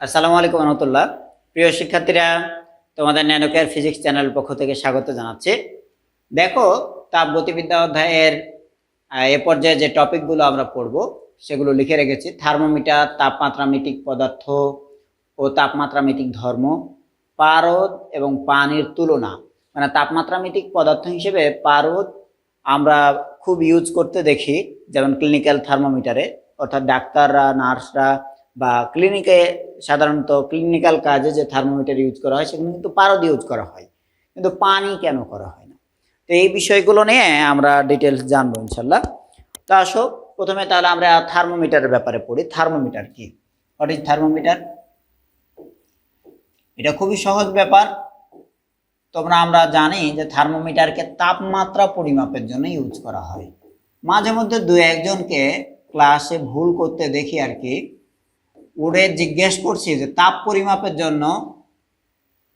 আসসালামু আলাইকুম রহমতুল্লাহ। প্রিয় শিক্ষার্থীরা, তোমাদের ন্যানোকেয়ার ফিজিক্স চ্যানেল পক্ষ থেকে স্বাগত জানাচ্ছি। দেখো, তাপ গতিবিদ্যা অধ্যায়ের এ পর্যায়ে যে টপিকগুলো আমরা পড়ব, সেগুলো লিখে রেখেছি। থার্মোমিটার, তাপমাত্রা, মিটিক পদার্থ ও তাপমাত্রা, মিটিক ধর্ম, পারদ এবং পানির তুলনা। মানে তাপমাত্রা, মিটিক পদার্থ হিসেবে পারদ আমরা খুব ইউজ করতে দেখি, যেমন ক্লিনিক্যাল থার্মোমিটারে অর্থাৎ ডাক্তাররা, নার্সরা বা ক্লিনিকে সাধারণত ক্লিনিক্যাল কাজে যে থার্মোমিটার ইউজ করা হয় সেগুলো কিন্তু পারদ ইউজ করা হয়। কিন্তু পানি কেন করা হয় না? তো এই বিষয়গুলো নিয়ে আমরা ডিটেলস জানব ইনশাল্লাহ তো আসো, প্রথমে তাহলে আমরা থার্মোমিটারের ব্যাপারে পড়ি। থার্মোমিটার কি? হোয়াট ইজ থার্মোমিটার এটা খুবই সহজ ব্যাপার। তোমরা, আমরা জানি যে থার্মোমিটারকে তাপমাত্রা পরিমাপের জন্য ইউজ করা হয়। মাঝে মধ্যে দু একজনকে ক্লাসে ভুল করতে দেখি আর কি। উড়ে জিজ্ঞেস করছি যে তাপ পরিমাপের জন্য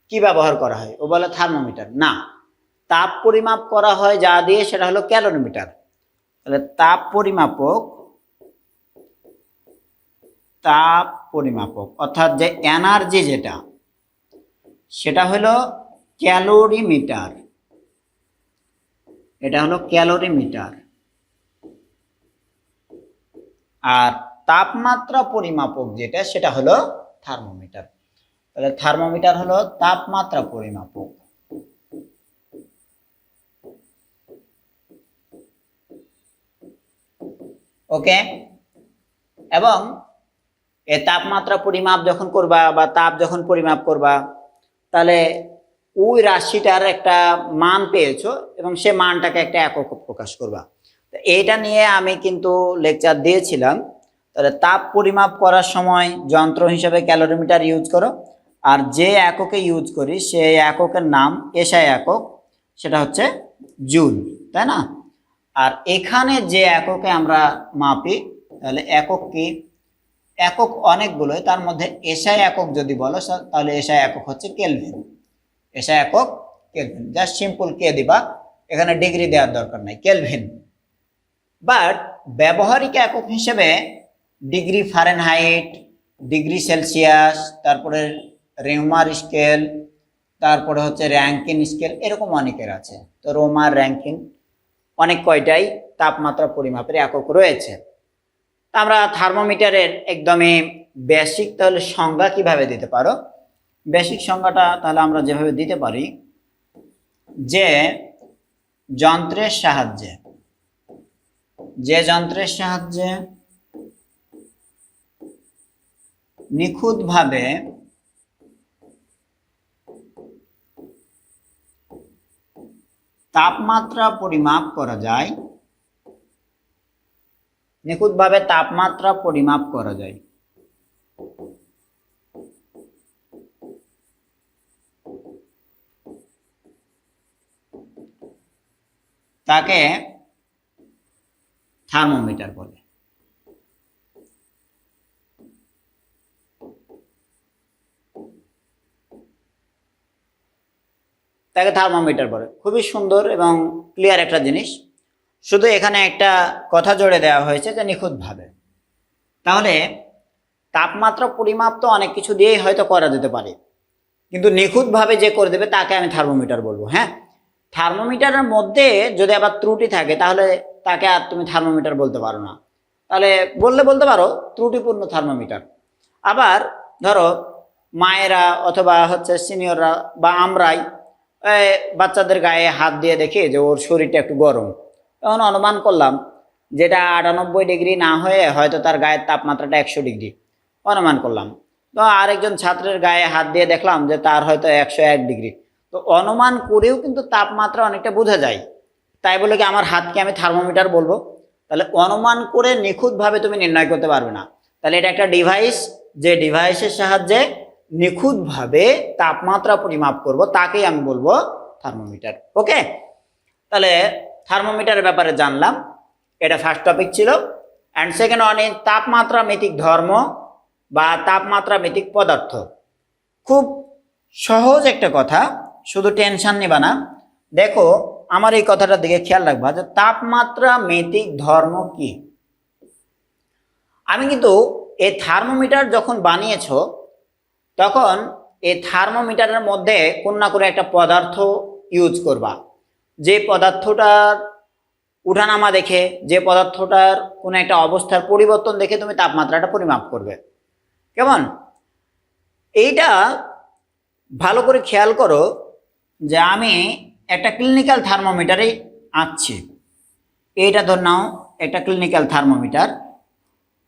কি ব্যবহার করা হয়? ও বলে থার্মোমিটার। না, তাপ পরিমাপ করা হয় যা দিয়ে সেটা হলো ক্যালোরিমিটার। তাহলে তাপ পরিমাপক তাপ পরিমাপক, অর্থাৎ যে এনার্জি যেটা, সেটা হলো ক্যালোরিমিটার। এটা হলো ক্যালোরিমিটার। আর তাপমাত্রা পরিমাপক যেটা, সেটা হলো থার্মোমিটার তাহলে থার্মোমিটার হলো তাপমাত্রা পরিমাপক। ওকে? এবং এ তাপমাত্রা পরিমাপ যখন করবা বা তাপ যখন পরিমাপ করবা, তাহলে ওই রাশিটার একটা মান পেয়েছ এবং সে মানটাকে একটা একক প্রকাশ করবা। এটা নিয়ে আমি কিন্তু লেকচার দিয়েছিলাম। তাহলে তাপ পরিমাপ করার সময় যন্ত্র হিসেবে ক্যালোরিমিটার ইউজ করো। আর যে এককে ইউজ করি সেই এককের নাম এসআই একক, সেটা হচ্ছে জুল, তাই না? আর এখানে যে এককে আমরা মাপি, তাহলে একক কি? একক অনেকগুলোই, তার মধ্যে এসআই একক যদি বলো তাহলে এসআই একক হচ্ছে কেলভিন এসআই একক কেলভিন জাস্ট সিম্পল কে দিবা, এখানে ডিগ্রি দেওয়ার দরকার নাই কেলভিন বাট ব্যবহারিক একক হিসেবে ডিগ্রি ফারেনহাইট, ডিগ্রি সেলসিয়াস, তারপরে রেমার স্কেল, তারপরে হচ্ছে র্যাঙ্কিন স্কেল, এরকম অনেকের আছে। তো রোমার, র্যাঙ্কিন, অনেক কয়টাই তাপমাত্রা পরিমাপের একক রয়েছে। আমরা থার্মোমিটারের একদমই বেসিক তাহলে সংজ্ঞা কীভাবে দিতে পারো? বেসিক সংজ্ঞাটা তাহলে আমরা যেভাবে দিতে পারি, যে যন্ত্রের সাহায্যে, যে যন্ত্রের সাহায্যে নিখুঁতভাবে তাপমাত্রা পরিমাপ করা যায়। নিখুঁতভাবে তাপমাত্রা পরিমাপ করা যায়। তাকে থার্মোমিটার বলে। তাকে থার্মোমিটার বলে। খুবই সুন্দর এবং ক্লিয়ার একটা জিনিস। শুধু এখানে একটা কথা জোড়ে দেওয়া হয়েছে যে নিখুঁতভাবে। তাহলে তাপমাত্রা পরিমাপ তো অনেক কিছু দিয়েই হয়তো করা যেতে পারে। কিন্তু নিখুঁতভাবে যে করে দেবে তাকে আমি থার্মোমিটার বলব হ্যাঁ? থার্মোমিটারের মধ্যে যদি আবার ত্রুটি থাকে তাহলে তাকে আর তুমি থার্মোমিটার বলতে পারো না। তাহলে বললে বলতে পারো, ত্রুটিপূর্ণ থার্মোমিটার। আবার ধরো মায়েরা অথবা হচ্ছে সিনিয়ররা বা আমরাই বাচ্চাদের গায়ে হাত দিয়ে দেখি যে ওর শরীরটা একটু গরম। তখন অনুমান করলাম, যেটা আটানব্বই ডিগ্রি না হয়ে হয়তো তার গায়ের তাপমাত্রাটা একশো ডিগ্রি। অনুমান করলাম। তো আরেকজন ছাত্রের গায়ে হাত দিয়ে দেখলাম যে তার হয়তো একশো এক ডিগ্রি। তো অনুমান করেও কিন্তু তাপমাত্রা অনেকটা বোঝা যায়। তাই বলে কি আমার হাতকে আমি থার্মোমিটার বলব? তাহলে অনুমান করে নিখুঁতভাবে তুমি নির্ণয় করতে পারবে না। তাহলে এটা একটা ডিভাইস যে ডিভাইসের সাহায্যে নিখুঁতভাবে তাপমাত্রা পরিমাপ করব, তাকেই আমি বলব থার্মোমিটার। ওকে? তাহলে থার্মোমিটারের ব্যাপারে জানলাম, এটা ফার্স্ট টপিক ছিল। অ্যান্ড সেকেন্ড ইজ তাপমাত্রা মিতিক ধর্ম বা তাপমাত্রা মিতিক পদার্থ। খুব সহজ একটা কথা, শুধু টেনশন নিবা না। দেখো, আমার এই কথাটার দিকে খেয়াল রাখবা যে তাপমাত্রা মিতিক ধর্ম কি? আমি কিন্তু এই থার্মোমিটার যখন বানিয়েছো তখন এই থার্মোমিটারের মধ্যে কোন না করে একটা পদার্থ ইউজ করবা। যে পদার্থটার উঠানামা দেখে, যে পদার্থটার কোনো একটা অবস্থার পরিবর্তন দেখে তুমি তাপমাত্রাটা পরিমাপ করবে। কেমন? এইটা ভালো করে খেয়াল করো যে আমি একটা ক্লিনিক্যাল থার্মোমিটারে আঁকছি। এইটা ধর নাও, একটা ক্লিনিক্যাল থার্মোমিটার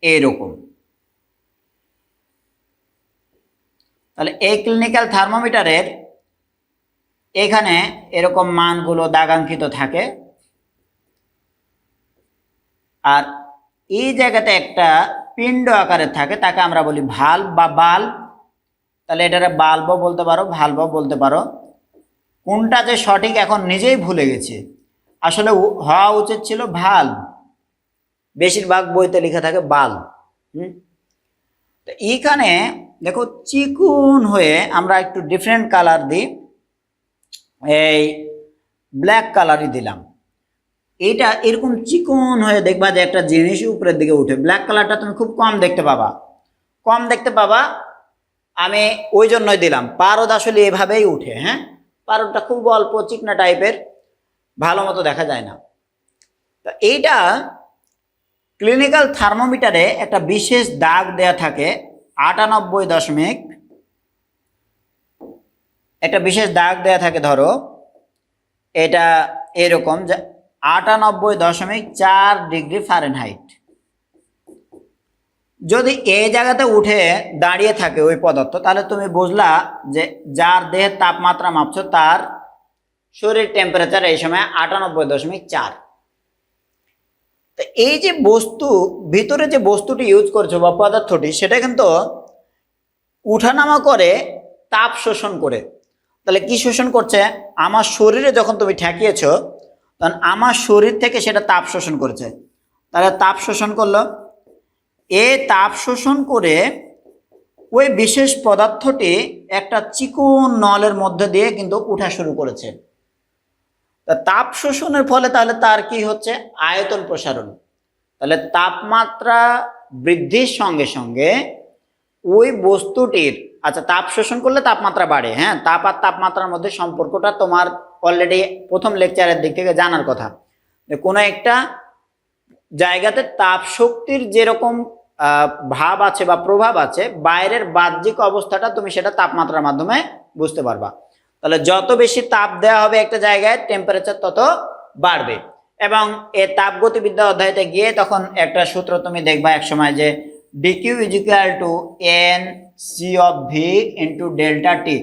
এইরকম তাহলে এই ক্লিনিক্যাল থার্মোমিটারের এখানে এরকম মানগুলো দাগাঙ্কিত থাকে। আর এই জায়গাতে একটা পিণ্ড আকারে থাকে, তাকে আমরা বলি ভালো বা বাল্ব তাহলে এটারে বাল্বও বলতে পারো ভাল্বও বলতে পারো। কোনটা যে সঠিক এখন নিজেই ভুলে গেছে। আসলে হওয়া উচিত ছিল ভাল্ব বেশিরভাগ বইতে লেখা থাকে বাল্ব হুম? তো এইখানে দেখো চিকুন হয়ে আমরা একটু ডিফারেন্ট কালার দিই। এই ব্ল্যাক কালারই দিলাম। এইটা এরকম চিকন হয়ে দেখবা যে একটা জিনিস উপরের দিকে উঠে। ব্ল্যাক কালারটা তুমি খুব কম দেখতে পাবা। কম দেখতে পাবা, আমি ওই জন্যই দিলাম। পারদ আসলে এভাবেই উঠে হ্যাঁ? পারদটা খুব অল্প, চিকনা টাইপের, ভালো মতো দেখা যায় না। তো এইটা ক্লিনিক্যাল থার্মোমিটারে একটা বিশেষ দাগ দেয়া থাকে। আটানব্বই দশমিক। একটা বিশেষ দাগ দেয়া থাকে, ধরো। এটা এরকম যে আটানব্বই দশমিক চার ডিগ্রি ফারেনহাইট। যদি এই জায়গাতে উঠে দাঁড়িয়ে থাকে ওই পদার্থ, তাহলে তুমি বুঝলা যে যার দেহের তাপমাত্রা মাপছো তার শরীর টেম্পারেচার এই সময় আটানব্বই দশমিক চার। তো এই যে বস্তু, ভিতরে যে বস্তুটি ইউজ করছ বা পদার্থটি, সেটা কিন্তু উঠানামা করে তাপ শোষণ করে। তাহলে কি শোষণ করছে? আমার শরীরে যখন তুমি ঠেকিয়েছ, তখন আমার শরীর থেকে সেটা তাপ শোষণ করেছে। তাহলে তাপ শোষণ করল। এ তাপ শোষণ করে ওই বিশেষ পদার্থটি একটা চিকন নলের মধ্যে দিয়ে কিন্তু উঠা শুরু করেছে। তা তাপ শোষণের ফলে তাহলে তার কি হচ্ছে? আয়তন প্রসারণ। তাহলে তাপমাত্রা বৃদ্ধির সঙ্গে সঙ্গে ওই বস্তুটির আচ্ছা তাপ শোষণ করলে তাপমাত্রা বাড়ে হ্যাঁ? তাপ আর তাপমাত্রার মধ্যে সম্পর্কটা তোমার অলরেডি প্রথম লেকচারের দিক থেকে জানার কথা। যে কোনো একটা জায়গাতে তাপ শক্তির যেরকম ভাব আছে বা প্রভাব আছে, বাইরের বাহ্যিক অবস্থাটা তুমি সেটা তাপমাত্রার মাধ্যমে বুঝতে পারবা। তাহলে যত বেশি তাপ দেওয়া হবে একটা জায়গায় টেম্পারেচার তত বাড়বে। এবং এ তাপগতিবিদ্যা অধ্যায়তে গিয়ে তখন একটা সূত্র তুমি দেখবা এক সময় যে dQ is equal to n C of v into delta T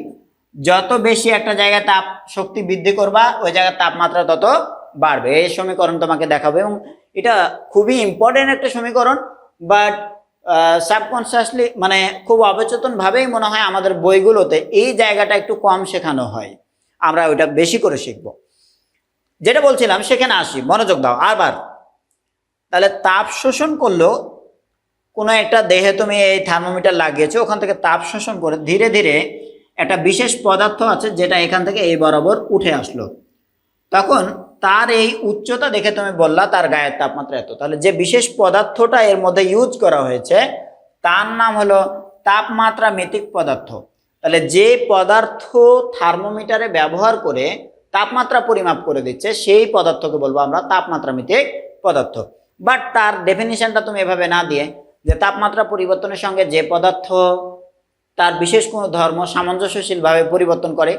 যত বেশি একটা জায়গায় তাপ শক্তি বৃদ্ধি করবা, ওই জায়গার তাপমাত্রা তত বাড়বে। এই সমীকরণ তোমাকে দেখাবো। এবং এটা খুবই ইম্পর্টেন্ট একটা সমীকরণ বাট সাবকনসিয়াসলি মানে খুব অবচেতন ভাবেই মনে হয় আমাদের বইগুলোতে এই জায়গাটা একটু কম শেখানো হয়। আমরা ওইটা বেশি করে শিখব। যেটা বলছিলাম, সেখানে আসি। মনোযোগ দাও। আবার, তাহলে তাপ শোষণ করল, কোনো একটা দেহে তুমি এই থার্মোমিটার লাগিয়েছো, ওখান থেকে তাপ শোষণ করে ধীরে ধীরে একটা বিশেষ পদার্থ আছে, যেটা এখান থেকে এই বরাবর উঠে আসলো। তখন তার এই উচ্চতা দেখে তুমি বললা তার গায়ের তাপমাত্রা এত। তাহলে যে বিশেষ পদার্থটা এর মধ্যে ইউজ করা হয়েছে, তার নাম হলো তাপমাত্রা মিতিক পদার্থ। তাহলে যে পদার্থ থার্মোমিটারে ব্যবহার করে তাপমাত্রা পরিমাপ করে দিচ্ছে, সেই পদার্থকে বলব আমরা তাপমাত্রা মিতিক পদার্থ। বাট তার ডেফিনিশনটা তুমি এভাবে না দিয়ে যে তাপমাত্রা পরিবর্তনের সঙ্গে যে পদার্থ তার বিশেষ কোনো ধর্ম সামঞ্জস্যশীলভাবে পরিবর্তন করে,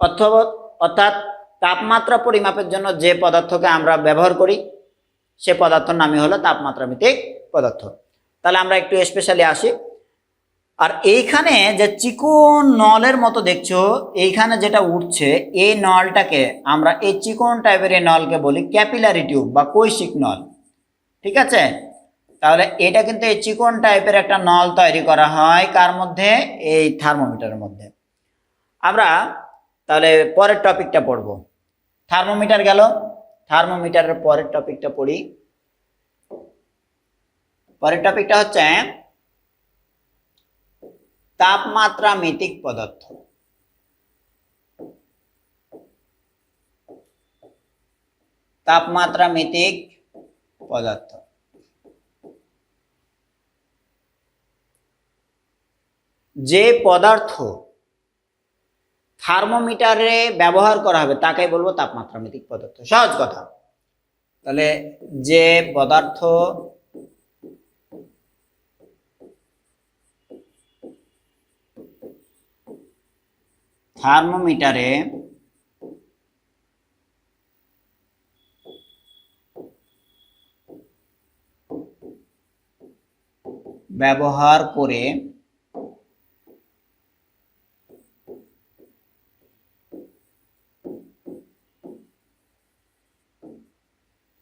অথবা অর্থাৎ তাপমাত্রা পরিমাপের জন্য যে পদার্থকে আমরা ব্যবহার করি, সে পদার্থর নামই হলো তাপমাত্রা ভিত্তিক পদার্থ। তাহলে আমরা একটু স্পেশালি আসি। আর এইখানে যে চিকন নলের মতো দেখছ, এইখানে যেটা উঠছে, এই নলটাকে আমরা এই চিকন টাইপের এই নলকে বলি ক্যাপিলারি টিউব বা কৈশিক নল। ঠিক আছে? তাহলে এটা কিন্তু এই চিকন টাইপের একটা নল তৈরি করা হয় কার মধ্যে? এই থার্মোমিটারের মধ্যে। আমরা তাহলে পরের টপিকটা পড়ব। থার্মোমিটার গেল। থার্মোমিটারের পরের টপিকটা পড়ি। পরের টপিকটা হচ্ছে তাপমাত্রা মিতিক পদার্থ। তাপমাত্রা মিতিক পদার্থ। যে পদার্থ থার্মোমিটারে ব্যবহার করা হবে তাকে বলব তাপমাত্রা মিতিক পদার্থ। সহজ কথা। তাহলে যে পদার্থ থার্মোমিটারে ব্যবহার করে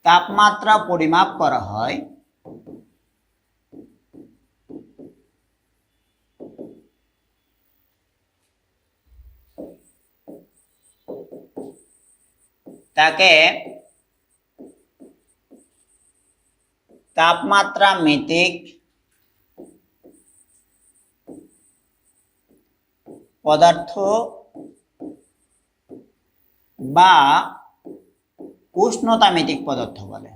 তাপমাত্রা পরিমাপ করা হয়। তাকে তাপমাত্রা মিতিক পদার্থ বা উষ্ণতা মিতিক পদার্থ বলে।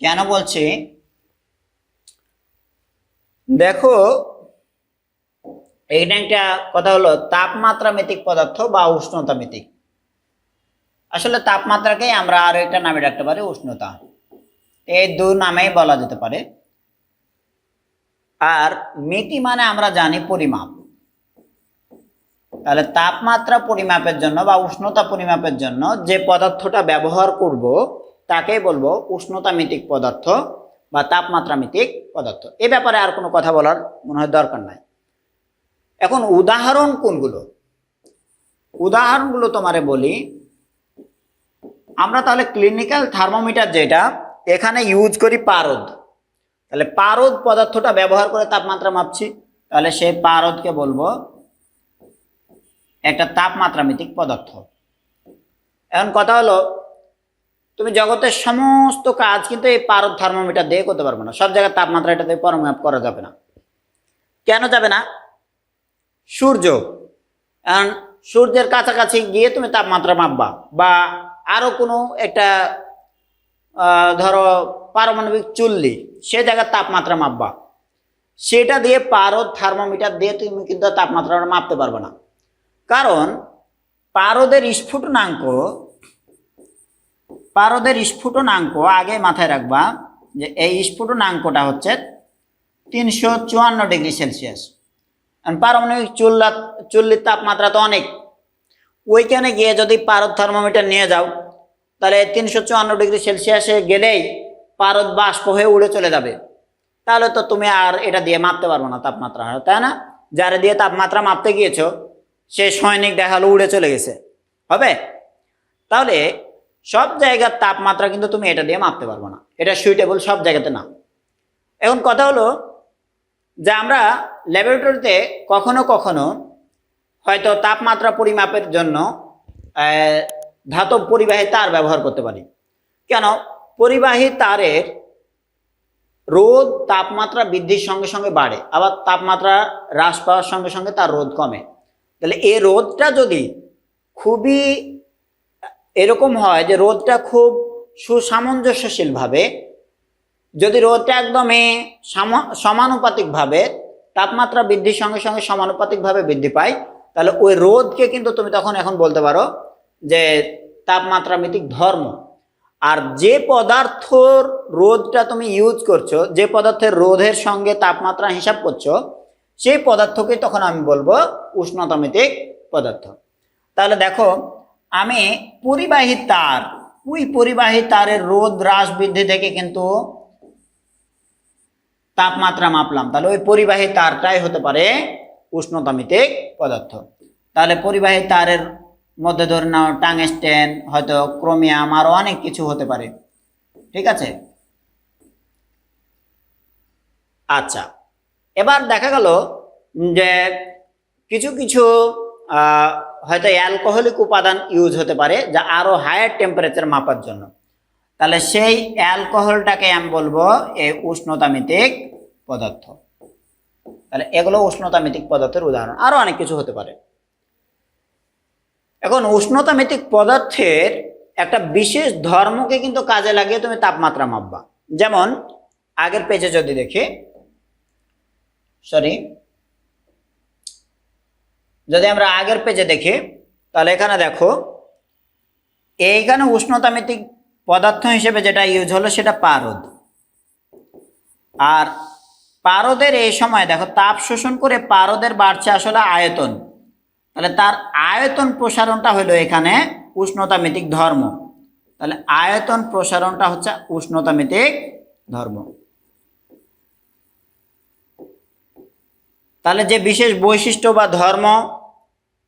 কেন বলছি? দেখো, এইটা একটা কথা হলো তাপমাত্রা মিতিক পদার্থ বা উষ্ণতা মিতিক আসলে তাপমাত্রাকে আমরা আরও একটা নামে রাখতে পারি উষ্ণতা। এই দু নামেই বলা যেতে পারে। আর মিতি মানে আমরা জানি পরিমাপ। তাহলে তাপমাত্রা পরিমাপের জন্য বা উষ্ণতা পরিমাপের জন্য যে পদার্থটা ব্যবহার করব, তাকেই বলব উষ্ণতা মিতিক পদার্থ বা তাপমাত্রা মিতিক পদার্থ। এ ব্যাপারে আর কোনো কথা বলার মনে হয় দরকার নাই। এখন উদাহরণ কোনগুলো? উদাহরণগুলো তোমারে বলি, আমরা তাহলে ক্লিনিক্যাল থার্মোমিটার যেটা, এখানে ইউজ করি পারদ। তাহলে পারদ পদার্থটা ব্যবহার করে তাপমাত্রা মাপছি। তাহলে সেই পারদকে বলব একটা তাপমাত্রা মিতিক পদার্থ। এখন কথা হলো, তুমি জগতের সমস্ত কাজ কিন্তু এই পারদ থার্মোমিটার দিয়ে করতে পারবে না। সব জায়গায় তাপমাত্রা এটা দিয়ে পরিমাপ করা যাবে না। কেন যাবে না? সূর্য। এখন সূর্যের কাছাকাছি গিয়ে তুমি তাপমাত্রা মাপবা বা আরও কোনো একটা ধরো পারমাণবিক চুল্লি, সে জায়গার তাপমাত্রা মাপবা। সেটা দিয়ে পারদ থার্মোমিটার দিয়ে তুমি কিন্তু তাপমাত্রাটা মাপতে পারবে না। কারণ পারদের স্ফুটনাঙ্ক পারদের স্ফুটনাঙ্ক আগে মাথায় রাখবা যে এই স্ফুটনাঙ্কটা হচ্ছে তিনশো চুয়ান্ন ডিগ্রি সেলসিয়াস। পারমাণবিক চুল্লা চুল্লির তাপমাত্রা তো অনেক। ওইখানে গিয়ে যদি পারদ থার্মোমিটার নিয়ে যাও তাহলে তিনশো চুয়ান্ন ডিগ্রি সেলসিয়াসে গেলেই পারদ বাষ্প হয়ে উড়ে চলে যাবে। তাহলে তো তুমি আর এটা দিয়ে মাপতে পারব না তাপমাত্রা, তাই না? যারা দিয়ে তাপমাত্রা মাপতে গিয়েছো, সে সৈনিক দেখাল উড়ে চলে গেছে। হবে? তাহলে সব জায়গার তাপমাত্রা কিন্তু তুমি এটা দিয়ে মাপতে পারব না। এটা সুইটেবল সব জায়গাতে না। এখন কথা হলো যে আমরা ল্যাবরেটরিতে কখনো কখনো হয়তো তাপমাত্রা পরিমাপের জন্য ধাতব পরিবাহী তার ব্যবহার করতে পারি। কেন? পরিবাহী তারের রোদ তাপমাত্রা বৃদ্ধির সঙ্গে সঙ্গে বাড়ে, আবার তাপমাত্রা হ্রাস পাওয়ার সঙ্গে সঙ্গে তার রোদ কমে। তাহলে এই রোদটা যদি খুবই এরকম হয় যে রোদটা খুব সুসামঞ্জস্যশীলভাবে, যদি রোদটা একদমই সমানুপাতিকভাবে তাপমাত্রা বৃদ্ধির সঙ্গে সঙ্গে সমানুপাতিকভাবে বৃদ্ধি পায়, তাহলে ওই রোদকে কিন্তু তুমি তখন এখন বলতে পারো যে তাপমাত্রা মিতিক ধর্ম। আর যে পদার্থর রোধটা তুমি ইউজ করছ, যে পদার্থের রোধের সঙ্গে তাপমাত্রা হিসাব করছ, সেই পদার্থকে তখন আমি বলব উষ্ণতামিতিক পদার্থ। তাহলে দেখো, আমি পরিবাহী তার, ওই পরিবাহী তারের রোদ হ্রাস বৃদ্ধি থেকে কিন্তু তাপমাত্রা মাপলাম। তাহলে ওই পরিবাহী তারটাই হতে পারে উষ্ণতামিতিক পদার্থ। তাহলে পরিবাহী তারের মধ্যে ধরে নাও টাংস্টেন হয়তো ক্রোমিয়াম আরও অনেক কিছু হতে পারে। ঠিক আছে? আচ্ছা এবার দেখা গেল যে কিছু কিছু হয়তো অ্যালকোহলিক উপাদান ইউজ হতে পারে যা আরও হায়ার টেম্পারেচার মাপার জন্য। তাহলে সেই অ্যালকোহলটাকে আমি বলব এই উষ্ণতামিতিক পদার্থ। তাহলে এগুলো উষ্ণতামিতিক পদার্থের উদাহরণ। আরও অনেক কিছু হতে পারে। এখন উষ্ণতামিতিক পদার্থের একটা বিশেষ ধর্মকে কিন্তু কাজে লাগিয়ে তুমি তাপমাত্রা মাপবা। যেমন, আগের পেজে যদি দেখি সরি যদি আমরা আগের পেজে দেখি, তাহলে এখানে দেখো, এইখানে উষ্ণতামিতিক পদার্থ হিসেবে যেটা ইউজ হলো সেটা পারদ। আর পারদের এই সময় দেখো, তাপ শোষণ করে পারদের বাড়ছে আসলে আয়তন। তাহলে তার আয়তন প্রসারণটা হলো এখানে উষ্ণতামিতিক ধর্ম। তাহলে আয়তন প্রসারণটা হচ্ছে উষ্ণতামিতিক ধর্ম। তাহলে যে বিশেষ বৈশিষ্ট্য বা ধর্ম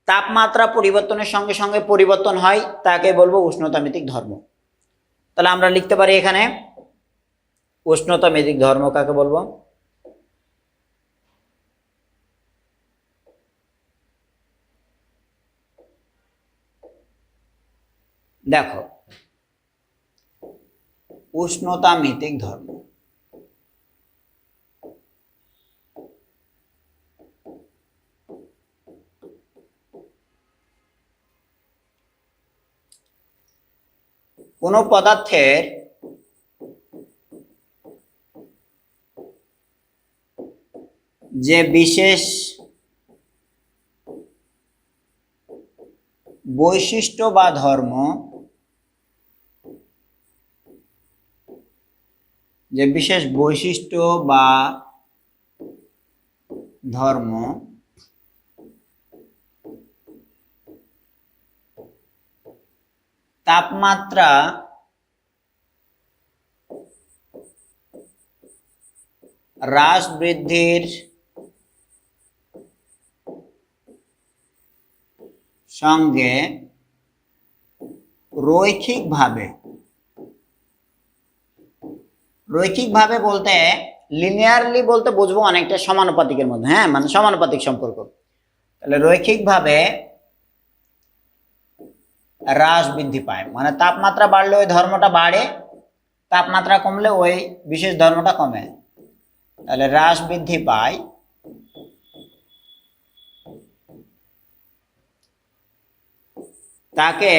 তাপমাত্রা পরিবর্তনের সঙ্গে সঙ্গে পরিবর্তন হয়, তাকে বলব উষ্ণতামিতিক ধর্ম। তাহলে আমরা লিখতে পারি এখানে উষ্ণতামিতিক ধর্ম কাকে বলব? দেখো উষ্ণতামিতিক ধর্ম। কোনো পদার্থের যে বিশেষ বৈশিষ্ট্য বা ধর্ম যে বিশেষ বৈশিষ্ট্য বা ধর্ম তাপমাত্রা হ্রাস বৃদ্ধির সঙ্গে রৈখিকভাবে রৈখিকভাবে বলতে লিনিয়ারলি বলতে বুঝব অনেকটা সমানুপাতিকের মধ্যে হ্যাঁ? মানে সমানুপাতিক সম্পর্ক। তাহলে রৈখিকভাবে হ্রাস বৃদ্ধি পায়। মানে তাপমাত্রা বাড়লে ওই ধর্মটা বাড়ে, তাপমাত্রা কমলে ওই বিশেষ ধর্মটা কমে। তাহলে হ্রাস বৃদ্ধি পায়। তাকে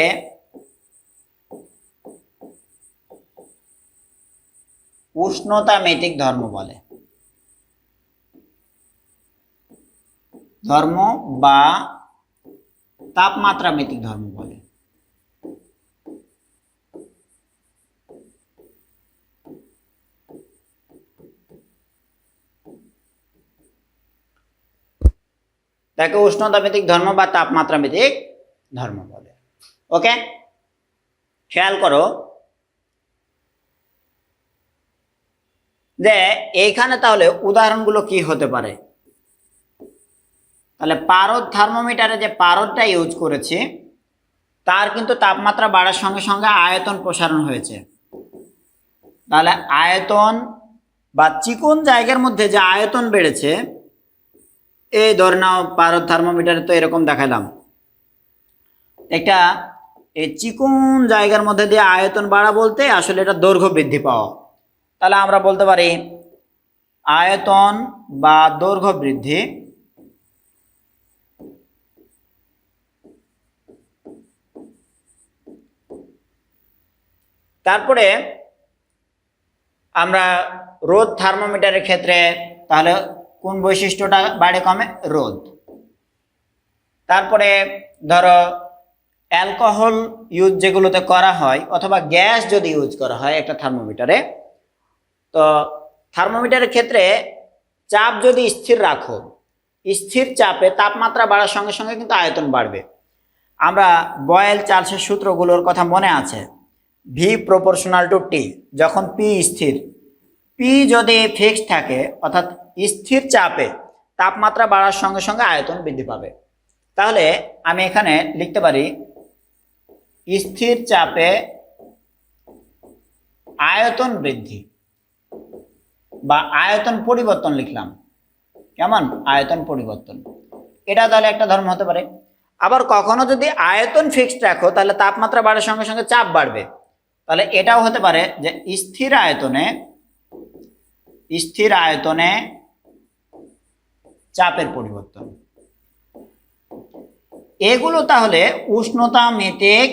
উষ্ণতা মেটিক ধর্ম বলে ধর্ম বা তাপমাত্রা মেটিক ধর্ম বলে তাকে উষ্ণতা ভিত্তিক ধর্ম বা তাপমাত্রা ভিত্তিক ধর্ম বলে ওকে খেয়াল করো যে এইখানে তাহলে উদাহরণগুলো কি হতে পারে? তাহলে পারদ থার্মোমিটারে যে পারদটা ইউজ করেছে, তার কিন্তু তাপমাত্রা বাড়ার সঙ্গে সঙ্গে আয়তন প্রসারণ হয়েছে। তাহলে আয়তন বা চিকন জায়গার মধ্যে যে আয়তন বেড়েছে, এই ধরে নাও পারদ থার্মোমিটারে তো এরকম দেখালাম। একটা এই চিকন জায়গার মধ্যে দিয়ে আয়তন বাড়া বলতে আসলে এটা দৈর্ঘ্য বৃদ্ধি পাওয়া। তাহলে আমরা বলতে পারি আয়তন বা দৈর্ঘ্য বৃদ্ধি তারপরে আমরা রোদ থার্মোমিটারের ক্ষেত্রে তাহলে কোন বৈশিষ্ট্যটা বাড়ে কমে? রোদ তারপরে ধরো অ্যালকোহল ইউজ যেগুলোতে করা হয় অথবা গ্যাস যদি ইউজ করা হয় একটা থার্মোমিটারে তো থার্মোমিটারের ক্ষেত্রে চাপ যদি স্থির রাখো, স্থির চাপে তাপমাত্রা বাড়ার সঙ্গে সঙ্গে কিন্তু আয়তন বাড়বে। আমরা বয়েল চার্লসের সূত্রগুলোর কথা মনে আছে ভি প্রপোর্শনাল টু টি যখন পি স্থির পি যদি ফিক্সড থাকে, অর্থাৎ স্থির চাপে তাপমাত্রা বাড়ার সঙ্গে সঙ্গে আয়তন বৃদ্ধি পাবে। তাহলে আমি এখানে লিখতে পারি, স্থির চাপে আয়তন বৃদ্ধি। বা আয়তন পরিবর্তন লিখলাম। কেমন? আয়তন পরিবর্তন। এটা তাহলে একটা ধর্ম হতে পারে। আবার কখনো যদি আয়তন ফিক্সড রাখো, তাহলে তাপমাত্রা বাড়ার সঙ্গে সঙ্গে চাপ বাড়বে। তাহলে এটাও হতে পারে যে স্থির আয়তনে স্থির আয়তনে চাপের পরিবর্তন। এগুলো তাহলে উষ্ণতা মেতেক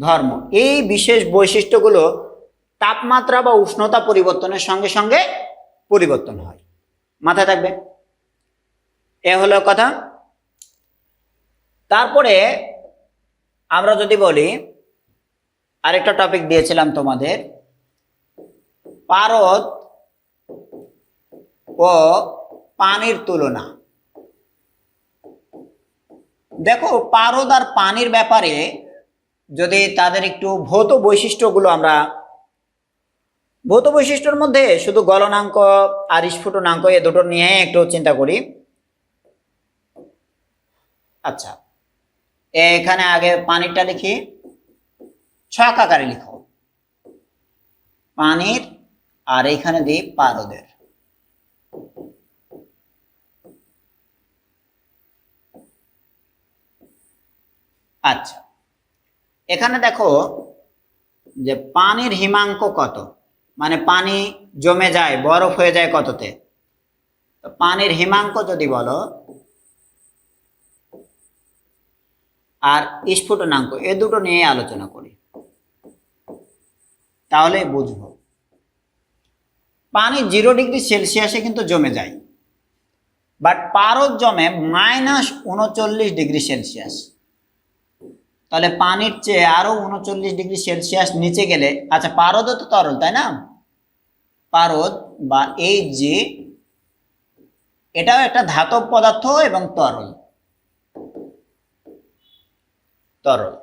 ধর্ম। এই বিশেষ বৈশিষ্ট্যগুলো তাপমাত্রা বা উষ্ণতা পরিবর্তনের সঙ্গে সঙ্গে পরিবর্তন হয়। মাথায় থাকবে? এ হলো কথা। তারপরে আমরা যদি বলি, আরেকটা টপিক দিয়েছিলাম তোমাদের, পারদ ও পানির তুলনা। দেখো, পারদ আর পানির ব্যাপারে যদি তাদের একটু ভৌত বৈশিষ্ট্যগুলো আমরা ভৌত বৈশিষ্ট্যের মধ্যে শুধু গলনাঙ্ক আর স্ফুটনাঙ্ক এ দুটো নিয়ে একটু চিন্তা করি। আচ্ছা এখানে আগে পানিরটা লিখি ছক আকারে লিখো। পানির আর এখানে দিই পারদের আচ্ছা এখানে দেখো যে পানির হিমাঙ্ক কত? মানে পানি জমে যায়, বরফ হয়ে যায় কততে? তো পানির হিমাঙ্ক যদি বলো, আর স্ফুটনাঙ্ক, এ দুটো নিয়ে আলোচনা করি। তাহলে বুঝব। পানি জিরো ডিগ্রি সেলসিয়াসে কিন্তু জমে যায়। বাট পারদ জমে মাইনাস উনচল্লিশ ডিগ্রি সেলসিয়াস। তাহলে পানির চেয়ে আরও উনচল্লিশ ডিগ্রি সেলসিয়াস নিচে গেলে আচ্ছা পারদও তো তরল, তাই না? পারদ বা এই যে, এটাও একটা ধাতব পদার্থ এবং তরল। তরল।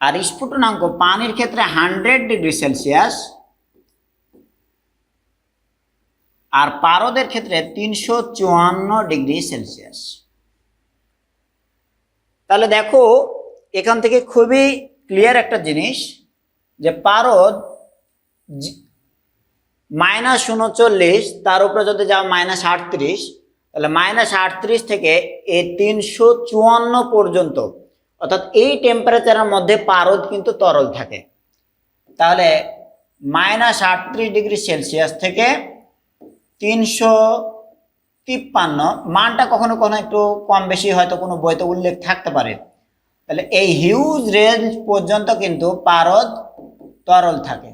আর স্ফুটনাঙ্ক পানির ক্ষেত্রে হান্ড্রেড ডিগ্রি সেলসিয়াস, আর পারদের ক্ষেত্রে তিনশো চুয়ান্ন ডিগ্রি সেলসিয়াস। তাহলে দেখো, এখান থেকে খুবই ক্লিয়ার একটা জিনিস যে পারদ মাইনাস উনচল্লিশ, তার উপরে যদি যাও মাইনাস আটত্রিশ, তাহলে মাইনাস আটত্রিশ থেকে এই তিনশো চুয়ান্ন পর্যন্ত, অর্থাৎ এই টেম্পারেচারের মধ্যে পারদ কিন্তু তরল থাকে। তাহলে মাইনাস আটত্রিশ ডিগ্রি সেলসিয়াস থেকে তিনশো তিপ্পান্ন, মানটা কখনো কখনো একটু কম বেশি হয়তো কোনো বইতে উল্লেখ থাকতে পারে। তাহলে এই হিউজ রেঞ্জ পর্যন্ত কিন্তু পারদ তরল থাকে।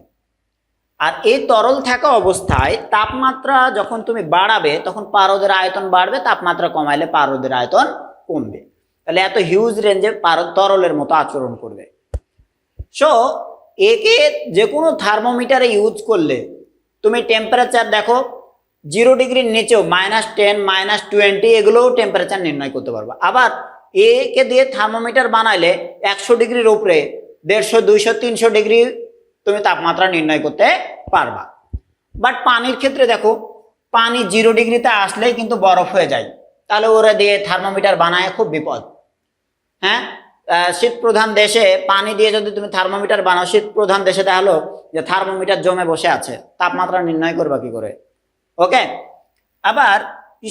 আর এই তরল থাকা অবস্থায় তাপমাত্রা যখন তুমি বাড়াবে, তখন পারদের আয়তন বাড়বে, তাপমাত্রা কমাইলে পারদের আয়তন কমবে। তাহলে এত হিউজ রেঞ্জে পারদ তরলের মতো আচরণ করবে। সো একে যে কোনো থার্মোমিটারে ইউজ করলে, তুমি টেম্পারেচার দেখো জিরো ডিগ্রির নিচেও মাইনাস টেন মাইনাস টোয়েন্টি এগুলোও টেম্পারেচার নির্ণয় করতে পারবা। আবার একে দিয়ে থার্মোমিটার বানাইলে একশো ডিগ্রির উপরে, দেড়শো, দুইশো, তিনশো ডিগ্রি তুমি তাপমাত্রা নির্ণয় করতে পারবা। বাট পানির ক্ষেত্রে দেখো, পানি জিরো ডিগ্রিতে আসলেই কিন্তু বরফ হয়ে যায়। তাহলে ওরা দিয়ে থার্মোমিটার বানায়, খুব বিপদ। হ্যাঁ? শীত প্রধান দেশে পানি দিয়ে যদি তুমি থার্মোমিটার বানাও, শীত প্রধান দেশে দেখাল যে থার্মোমিটার জমে বসে আছে, তাপমাত্রা নির্ণয় করবা কি করে? ওকে আবার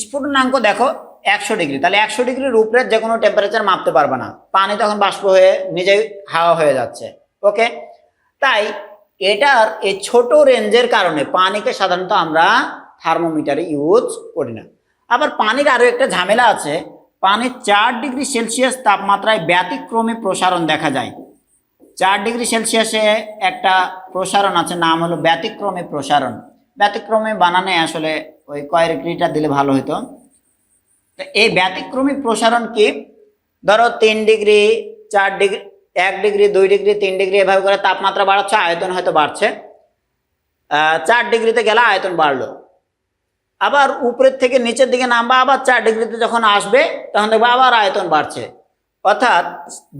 স্ফুটনাঙ্ক দেখো, একশো ডিগ্রি তাহলে একশো ডিগ্রির উপরে যে কোনো টেম্পারেচার মাপতে পারবে না। পানি তখন বাষ্প হয়ে নিজেই হাওয়া হয়ে যাচ্ছে। ওকে তাই এটার এই ছোট রেঞ্জের কারণে পানিকে সাধারণত আমরা থার্মোমিটারে ইউজ করি না। আবার পানির আরও একটা ঝামেলা আছে, পানির চার ডিগ্রি সেলসিয়াস তাপমাত্রায় ব্যতিক্রমী প্রসারণ দেখা যায়। চার ডিগ্রি সেলসিয়াসে একটা প্রসারণ আছে, নাম হলো ব্যতিক্রমী প্রসারণ। ব্যতিক্রমী বানানে আসলে ওই কয়েকটা দিলে ভালো হতো? এই ব্যতিক্রমী প্রসারণ কি? ধরো তিন ডিগ্রি, চার ডিগ্রি এক ডিগ্রি, দুই ডিগ্রি, তিন ডিগ্রি এভাবে করে তাপমাত্রা বাড়াচ্ছে, আয়তন হয়তো বাড়ছে। চার ডিগ্রিতে গেলে আয়তন বাড়লো। আবার উপরের থেকে নিচের দিকে নামবা, আবার চার ডিগ্রিতে যখন আসবে, তখন দেখবে আবার আয়তন বাড়ছে। অর্থাৎ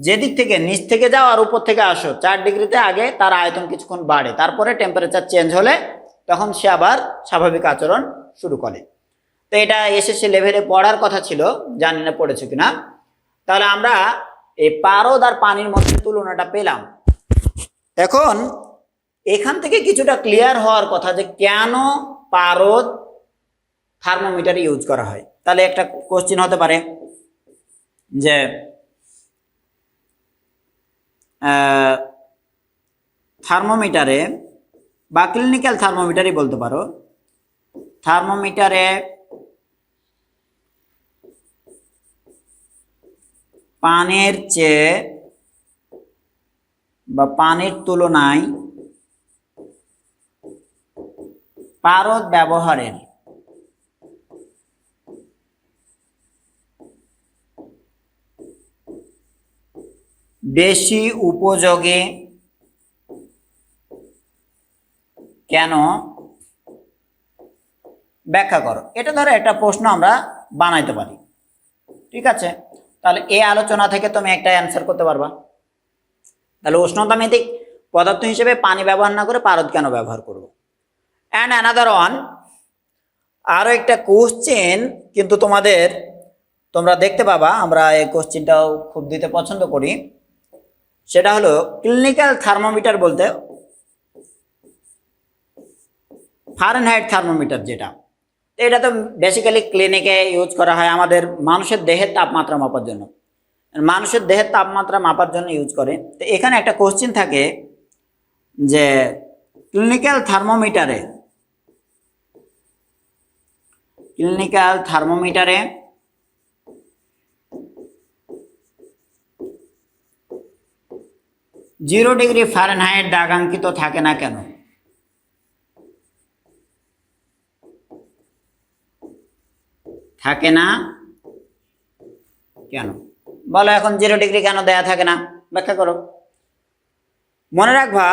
যেদিক থেকে নিচ থেকে যাও আর উপর থেকে আসো, চার ডিগ্রিতে আগে তার আয়তন কিছুক্ষণ বাড়ে। তারপরে টেম্পারেচার চেঞ্জ হলে তখন সে আবার স্বাভাবিক আচরণ শুরু করে। তো এটা এসএসসি লেভেলে পড়ার কথা ছিল, জানি না পড়েছে কিনা। তাহলে আমরা এই পারদ আর পানির মধ্যে তুলনাটা পেলাম। এখন এখান থেকে কিছুটা ক্লিয়ার হওয়ার কথা যে কেন পারদ থার্মোমিটার ইউজ করা হয়। তাহলে একটা কোশ্চিন হতে পারে যে থার্মোমিটারে বা ক্লিনিক্যাল থার্মোমিটারই বলতে পারো থার্মোমিটারে পানের চেয়ে বা পানির তুলনায় পারদ ব্যবহারের বেশি উপযোগে কেন ব্যাখ্যা করো? এটা ধরো একটা প্রশ্ন আমরা বানাইতে পারি। ঠিক আছে? তাহলে এই আলোচনা থেকে তুমি একটা অ্যান্সার করতে পারবা। তাহলে উষ্ণতা উষ্ণতামিতিক পদার্থ হিসেবে পানি ব্যবহার না করে পারদ কেন ব্যবহার করব? অ্যান্ড অ্যানাদার ওয়ান আরও একটা কোশ্চেন কিন্তু তোমাদের, তোমরা দেখতে পাবা, আমরা এই কোশ্চেনটাও খুব দিতে পছন্দ করি। সেটা হলো ক্লিনিক্যাল থার্মোমিটার বলতে ফারেনহাইট থার্মোমিটার যেটা। এটা তো বেসিক্যালি ক্লিনিকে ইউজ করা হয়। আমাদের মানুষের দেহের তাপমাত্রা মাপার জন্য। মানুষের দেহের তাপমাত্রা মাপার জন্য ইউজ করে। তো এখানে একটা কোশ্চেন থাকে যে ক্লিনিক্যাল থার্মোমিটারে ক্লিনিক্যাল থার্মোমিটারে জিরো ডিগ্রি ফারেনহাইট দাগাঙ্কিত থাকে না কেন? থাকে না। কেন? বলো এখন জিরো ডিগ্রি কেন দেয়া থাকে না? ব্যাখ্যা করো। মনে রাখবা,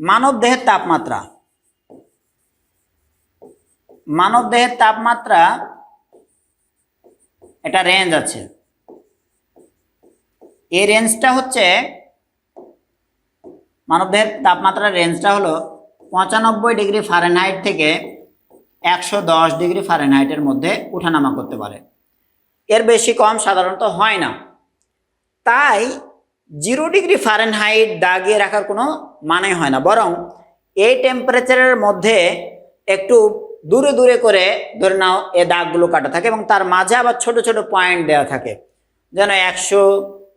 মানব দেহের তাপমাত্রা। মানব দেহের তাপমাত্রা একটা রেঞ্জ আছে। এই রেঞ্জটা হচ্ছে মানবদেহের তাপমাত্রার রেঞ্জটা হলো পঁচানব্বই ডিগ্রি ফারেনহাইট থেকে একশো দশ ডিগ্রি ফারেনহাইটের মধ্যে উঠানামা করতে পারে। এর বেশি কম সাধারণত হয় না। তাই জিরো ডিগ্রি ফারেনহাইট দাগিয়ে রাখার কোনো মানে হয় না। বরং এই টেম্পারেচারের মধ্যে একটু দূরে দূরে করে ধরে নাও এ দাগগুলো কাটা থাকে এবং তার মাঝে আবার ছোট ছোট পয়েন্ট দেওয়া থাকে। যেন একশো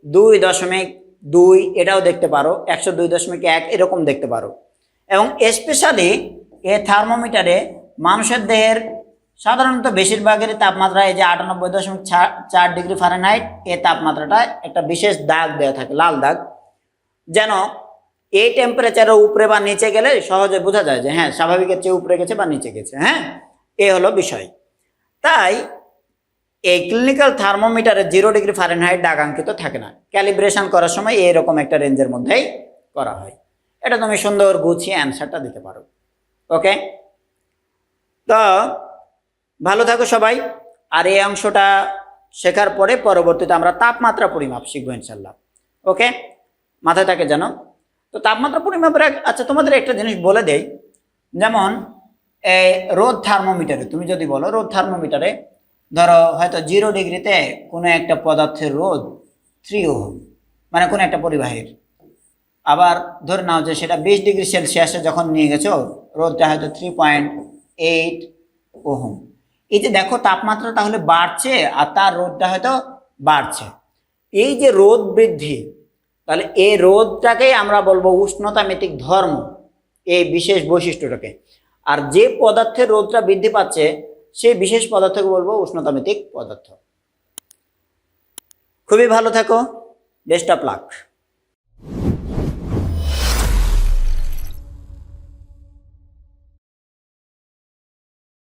দুই দশমিক দুই এটাও দেখতে পারো, একশো দুই দশমিক এক এরকম দেখতে পারো। এবং স্পেশালি এ থার্মোমিটারে মানুষের দেহের সাধারণত বেশিরভাগেরই তাপমাত্রা এই যে আটানব্বই দশমিক চার ডিগ্রি ফারেনহাইট এই তাপমাত্রাটা একটা বিশেষ দাগ দেওয়া থাকে, লাল দাগ। যেন এই টেম্পারেচারের উপরে বা নিচে গেলে সহজে বোঝা যায় যে হ্যাঁ স্বাভাবিকের চেয়ে উপরে গেছে বা নিচে গেছে হ্যাঁ? এ হলো বিষয়। তাই এই ক্লিনিক্যাল থার্মোমিটারে জিরো ডিগ্রি ফারেনহাইট দাগাঙ্কিত থাকে না। ক্যালিব্রেশন করার সময় এইরকম একটা রেঞ্জের মধ্যেই করা হয়। এটা তুমি সুন্দর গুছিয়ে অ্যান্সারটা দিতে পারো। ওকে তো ভালো থাকো সবাই। আর এই অংশটা শেখার পরে পরবর্তীতে আমরা তাপমাত্রা পরিমাপ শিখব ইনশাল্লাহ। ওকে? মাথায় থাকে যেন? তো তাপমাত্রা পরিমাপের আচ্ছা তোমাদের একটা জিনিস বলে দেই। যেমন, এই রোদ থার্মোমিটারে, তুমি যদি বলো রোদ থার্মোমিটারে, ধরো হয়তো জিরো ডিগ্রিতে কোনো একটা পদার্থের রোদ থ্রি ওহম মানে কোনো একটা পরিবাহীর। আবার ধরে নাও যে সেটা বিশ ডিগ্রি সেলসিয়াসে যখন নিয়ে গেছো, রোদটা হয়তো থ্রি পয়েন্ট এইট ওহম। এই যে দেখো তাপমাত্রা তাহলে বাড়ছে আর তার রোদটা হয়তো বাড়ছে। এই যে রোদ বৃদ্ধি, তাহলে এই রোদটাকেই আমরা বলব উষ্ণতামিতিক ধর্ম, এই বিশেষ বৈশিষ্ট্যটাকে। আর যে পদার্থের রোদটা বৃদ্ধি পাচ্ছে, সেই বিশেষ পদার্থকে বলব উষ্ণতামিতিক পদার্থ। খুবই ভালো থাকো, বেস্ট অফ লাক।